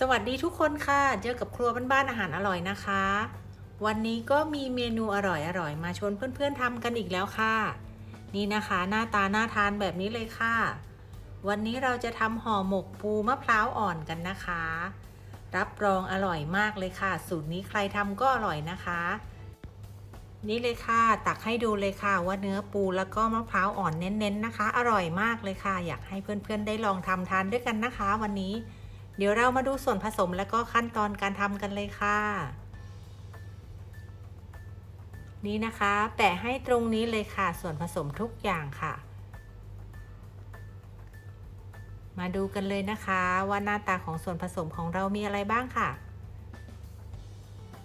สวัสดีทุกคนค่ะ เจอกับครัวบ้านๆอาหารอร่อยนะคะ วันนี้ก็มีเมนูอร่อยๆมาชวนเพื่อนๆทำกันอีกแล้วค่ะ นี่นะคะหน้าตาน่าทานแบบนี้เลยค่ะ วันนี้เราจะทำห่อหมกปูมะพร้าวอ่อนกันนะคะ รับรองอร่อยมากเลยค่ะ สูตรนี้ใครทำก็อร่อยนะคะ นี่เลยค่ะ ตักให้ดูเลยค่ะ ว่าเนื้อปูแล้วก็มะพร้าวอ่อนเน้นๆนะคะ อร่อยมากเลยค่ะ อยากให้เพื่อนๆได้ลองทำทานด้วยกันนะคะ วันนี้ เดี๋ยวเรามาดูส่วนผสมและก็ขั้นตอนการทำกันเลยค่ะ นี่นะคะ แปะให้ตรงนี้เลยค่ะ ส่วนผสมทุกอย่างค่ะ มาดูกันเลยนะคะว่าหน้าตาของส่วนผสมของเรามีอะไรบ้างค่ะ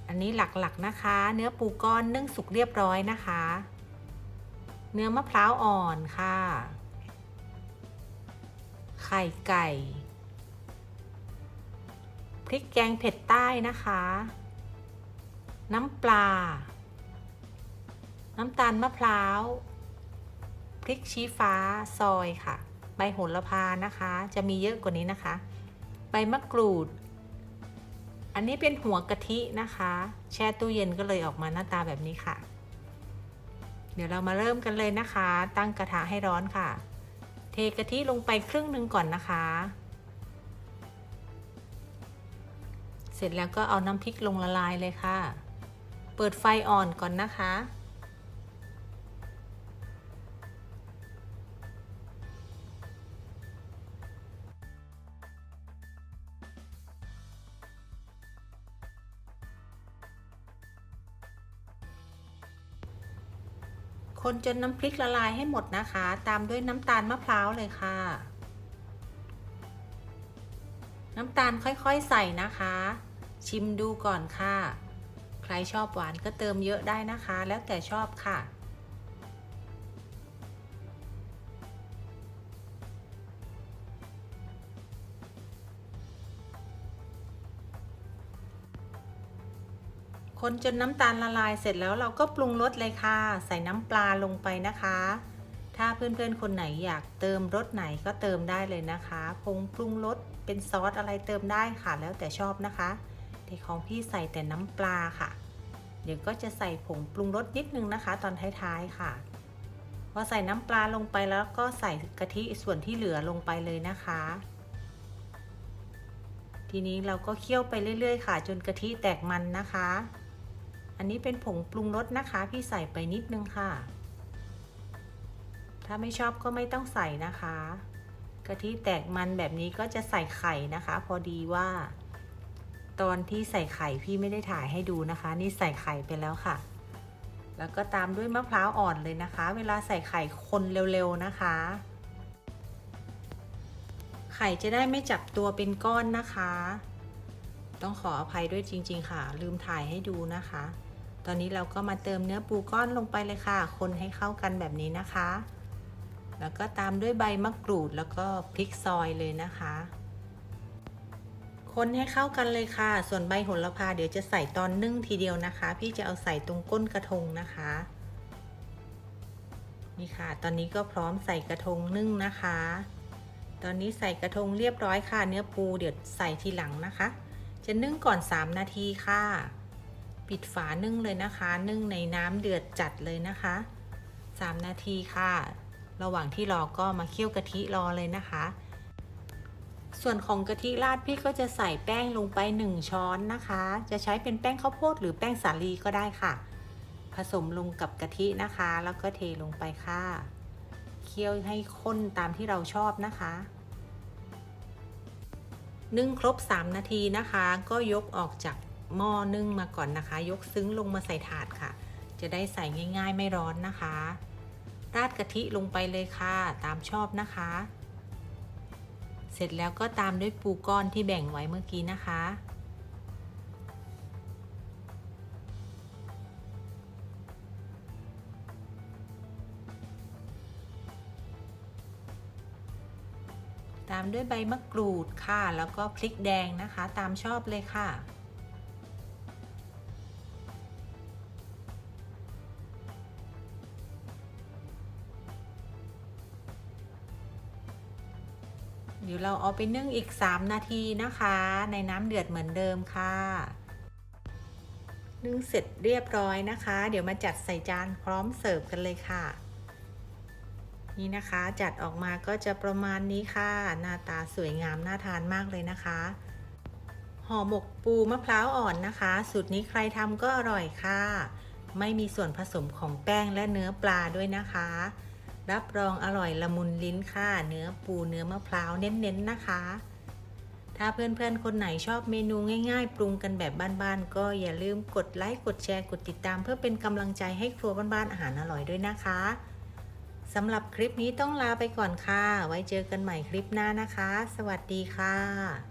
อันนี้หลักๆนะคะ เนื้อปูก้อนนึ่งสุกเรียบร้อยนะคะ เนื้อมะพร้าวอ่อนค่ะ ไข่ไก่ พริกแกงเผ็ดใต้นะคะ น้ำปลา น้ำตาลมะพร้าว พริกชี้ฟ้าซอยค่ะ ใบโหระพานะคะ จะมีเยอะกว่านี้นะคะ ใบมะกรูด อันนี้เป็นหัวกะทินะคะ แช่ตู้เย็นก็เลยออกมาหน้าตาแบบนี้ค่ะ เดี๋ยวเรามาเริ่มกันเลยนะคะ ตั้งกระทะให้ร้อนค่ะ เทกะทิลงไปครึ่งหนึ่งก่อนนะคะ เสร็จแล้วก็เอาน้ำพริกลงละลายเลยค่ะ เปิดไฟอ่อนก่อนนะคะ คนจนน้ำพริกละลายให้หมดนะคะ ตามด้วยน้ำตาลมะพร้าวเลยค่ะน้ำตาลค่อยๆใส่นะคะ ชิมดูก่อนค่ะ ใครชอบหวานก็เติมเยอะได้นะคะ แล้วแต่ชอบค่ะ คนจนน้ำตาลละลายเสร็จแล้วเราก็ปรุงรสเลยค่ะ ใส่น้ำปลาลงไปนะคะ ถ้าเพื่อนๆคนไหนอยากเติมรสไหนก็เติมได้เลยนะคะผงปรุงรสเป็นซอสอะไรเติมได้ค่ะ แล้วแต่ชอบนะคะ แต่ของพี่ใส่แต่น้ำปลาค่ะ เดี๋ยวก็จะใส่ผงปรุงรสนิดนึงนะคะ ตอนท้ายๆค่ะ พอใส่น้ำปลาลงไปแล้วก็ใส่กะทิส่วนที่เหลือลงไปเลยนะคะ ทีนี้เราก็เคี่ยวไปเรื่อย ๆ ค่ะ จนกะทิแตกมันนะคะ อันนี้เป็นผงปรุงรสนะคะ พี่ใส่ไปนิดนึงค่ะ ถ้าไม่ชอบก็ไม่ต้องใส่นะคะกะทิแตกมันแบบนี้ก็จะใส่ไข่นะคะ พอดีว่า ตอนที่ใส่ไข่พี่ไม่ได้ถ่ายให้ดูนะคะ นี่ใส่ไข่ไปแล้วค่ะ แล้วก็ตามด้วยมะพร้าวอ่อนเลยนะคะ เวลาใส่ไข่คนเร็วๆนะคะ ไข่จะได้ไม่จับตัวเป็นก้อนนะคะ ต้องขออภัยด้วยจริง ๆ ค่ะ ลืมถ่ายให้ดูนะคะ ตอนนี้เราก็มาเติมเนื้อปูก้อนลงไปเลยค่ะ คนให้เข้ากันแบบนี้นะคะ แล้วก็ตามด้วยใบมะกรูดแล้วก็พริกซอยเลยนะคะ คนให้เข้ากันเลยค่ะ ส่วนใบโหระพาเดี๋ยวจะใส่ตอนนึ่งทีเดียวนะคะ พี่จะเอาใส่ตรงก้นกระทงนะคะ นี่ค่ะ ตอนนี้ก็พร้อมใส่กระทงนึ่งนะคะ ตอนนี้ใส่กระทงเรียบร้อยค่ะ เนื้อปูเดี๋ยวใส่ทีหลังนะคะ จะนึ่งก่อน 3 นาทีค่ะ ปิดฝานึ่งเลยนะคะ นึ่งในน้ำเดือดจัดเลยนะคะ 3 นาทีค่ะ ระหว่างที่รอก็มาเคี่ยวกะทิรอเลยนะคะ ส่วนของกะทิราดพี่ก็จะใส่แป้งลงไป 1 ช้อนนะคะ จะใช้เป็นแป้งข้าวโพดหรือแป้งสาลีก็ได้ค่ะ ผสมลงกับกะทินะคะ แล้วก็เทลงไปค่ะ เคี่ยวให้ข้นตามที่เราชอบนะคะนึ่งครบ 3 นาทีนะคะ ก็ยกออกจากหม้อนึ่งมาก่อนนะคะ ยกซึ้งลงมาใส่ถาดค่ะ จะได้ใส่ง่าย ๆ ไม่ร้อนนะคะ ราดกะทิลงไปเลยค่ะ ตามชอบนะคะ สร็จแล้วก็ตามด้วยปูก้อนที่แบ่งไว้เมื่อกี้นะคะ ตามด้วยใบมะกรูดค่ะ แล้วก็พริกแดงนะคะ ตามชอบเลยค่ะ ดี๋ยวเราเอาไปนึ่งอีก 3 นาทีนะคะ ในน้ำเดือดเหมือนเดิมค่ะ นึ่งเสร็จเรียบร้อยนะคะ เดี๋ยวมาจัดใส่จานพร้อมเสิร์ฟกันเลยค่ะ นี่นะคะจัดออกมาก็จะประมาณนี้ค่ะ หน้าตาสวยงามน่าทานมากเลยนะคะห่อหมกปูมะพร้าวอ่อนนะคะ สูตรนี้ใครทำก็อร่อยค่ะ ไม่มีส่วนผสมของแป้งและเนื้อปลาด้วยนะคะ รับรองอร่อยละมุนลิ้นค่ะ เนื้อปูเนื้อมะพร้าวเน้นๆนะคะ ถ้าเพื่อนๆ คนไหนชอบเมนูง่าย ๆ ปรุงกันแบบบ้านๆ ก็อย่าลืมกดไลค์กดแชร์กดติดตาม เพื่อเป็นกำลังใจให้ครัวบ้านๆอาหารอร่อยด้วยนะคะสำหรับคลิปนี้ต้องลาไปก่อนค่ะ ไว้เจอกันใหม่คลิปหน้านะคะ สวัสดีค่ะ